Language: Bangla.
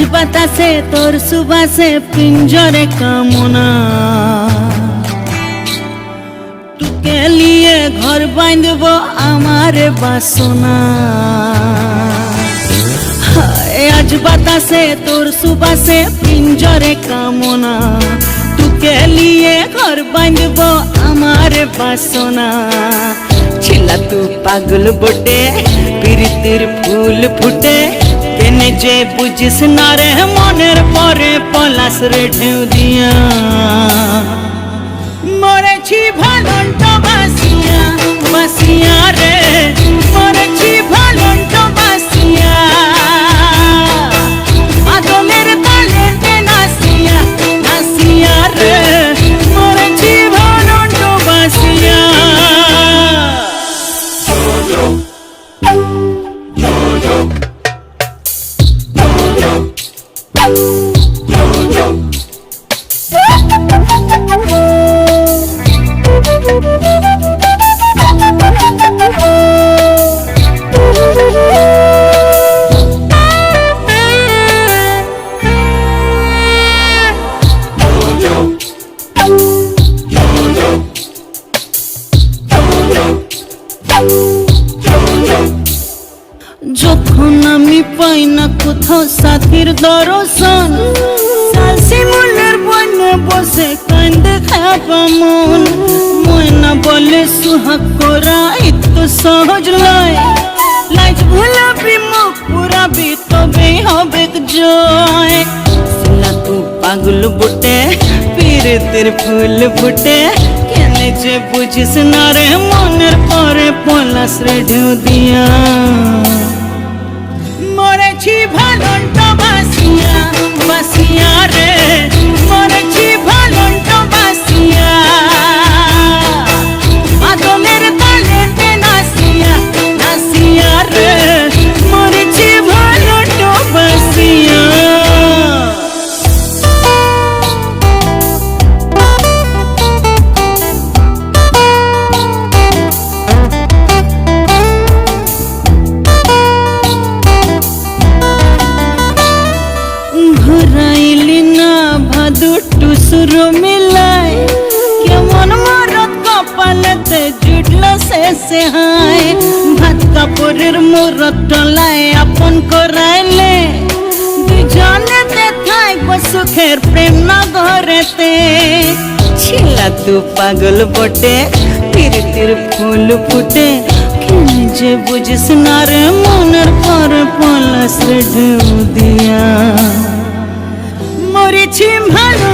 বাতাসে তোর সুবাসে পিঞ্জরে কামনা। তোকে লিয়ে ঘর বাঁধব আমার বাসনা। আজ বাতাসে তোর সুবাসে পিঞ্জরে কামনা। তোকে লিয়ে ঘর বাঁধব আমার বাসনা। ছিলা তু পাগল বটে, প্রীতির ফুল ফুটে। যে বুঝিস না রে মনের পরে পলাশ রে ঢেউ দিয়া মরেছি ভালন্ত Woo! যখন আমি পাই না কোথাও সাথীর দর্শন শাসি মনের বনে বসে কান্দে খাবা মন ময়না বলে, সুহাগ করা তো সহজ লয় লাজ ভুলাবি, মুখ পুরাবি তবেই হবে জয়। সিলা তু পাগল বটে পীরতের ফুল ফুটে। কেনে যে বুঝিস না রে মনের পরে, পলাশ রে ঢেউ দিয়া। মরেছি ঘুরাইলি না ভাদু টুসুর মিলাই। কেমন মরত কপালতে জুটল শেষে হায় ভাত কাপড়ের মুরত টলায় আপন করাইলে। দুজনেতে থাইব সুখের প্রেম না ঘরেতে ছিলা তু পাগল বটে প্রীতির ফুল ফুটে। যে বুঝিস না রে মনের পর পলাশ ঢেউ দিয়া। মরেছি ভালো